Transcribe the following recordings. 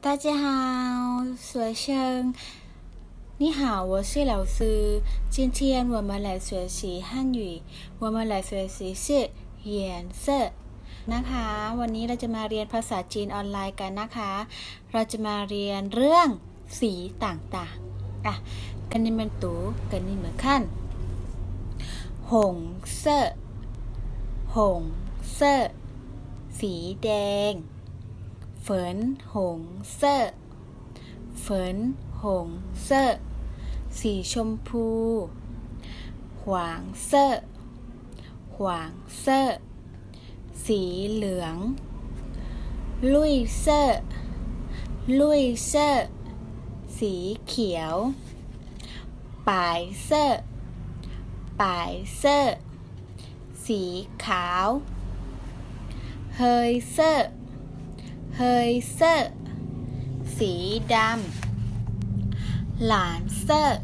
大家好，学生，你好，我是老师。今天我们来学习汉语，我们来学习是颜色นะคะ วันนี้เราจะมาเรียนภาษาจีนออนไลน์กันนะคะ เราจะมาเรียนเรื่องสีต่างๆอ่ะกันนี้มันตูกันนี้เหมือนขั้นหงเสื้อหงเสื้อสีแดง เฟินหงเสื้อเฟินหงเสื้อสีชมพูหวางเสื้อหวางเสื้อสีเหลือง ลุยเสื้อลุยเสื้อสีเขียวปายเสื้อปายเสื้อสีขาว เฮยเสื้อ เฮยเซอร์สีดำ หลานเซอร์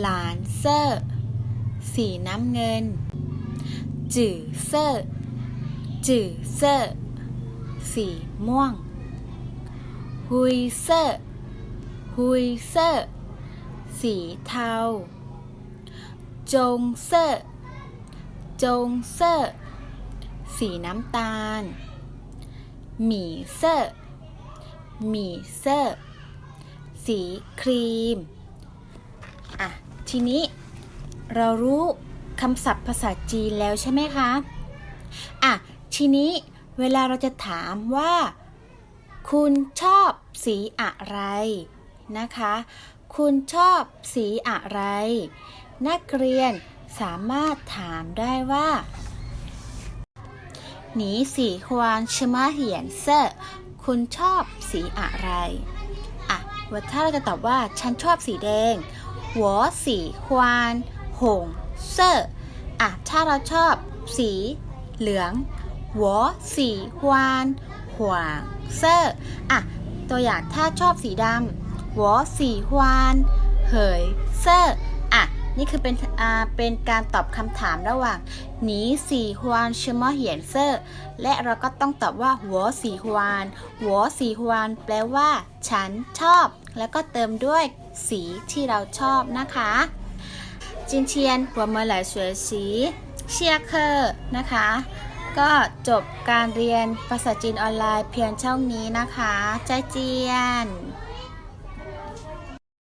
หลานเซอร์สีน้ำเงิน จื่อเซอร์จื่อเซอร์สีม่วง ฮุยเซอร์ฮุยเซอร์สีเทา จงเซอร์จงเซอร์สีน้ำตาล หมี่เซอร์หมี่เซอร์สีครีม อะ ทีนี้เรารู้คำศัพท์ภาษาจีนแล้วใช่ไหมคะ อะ ทีนี้เวลาเราจะถามว่า คุณชอบสีอะไรนะคะ คุณชอบสีอะไร นักเรียนสามารถถามได้ว่า หนีสีฮวานชมาเหียนเซอร์คุณชอบสีอะไรอะว่าถ้าเราจะตอบว่าฉันชอบสีแดงหัวสีฮวานหงเซอร์อะถ้าเราชอบสีเหลืองหัวสีฮวานหวางเซอร์อะตัวอย่างถ้าชอบสีดำหัวสีฮวานเหยเซอร์ นี่คือเป็นอ่าเป็นการตอบคำถามระหว่างหนีสีฮวานชมอเหียนเซอร์ และเราก็ต้องตอบว่าหัวสีฮวานหัวสีฮวานแปลว่า ฉันชอบ แล้วก็เติมด้วยสีที่เราชอบนะคะจินเทียนหัวเมื่อไหร่สวยสีเชียเคอร์นะคะ ก็จบการเรียนภาษาจีนออนไลน์เพียงเท่านี้นะคะ ใจเจียน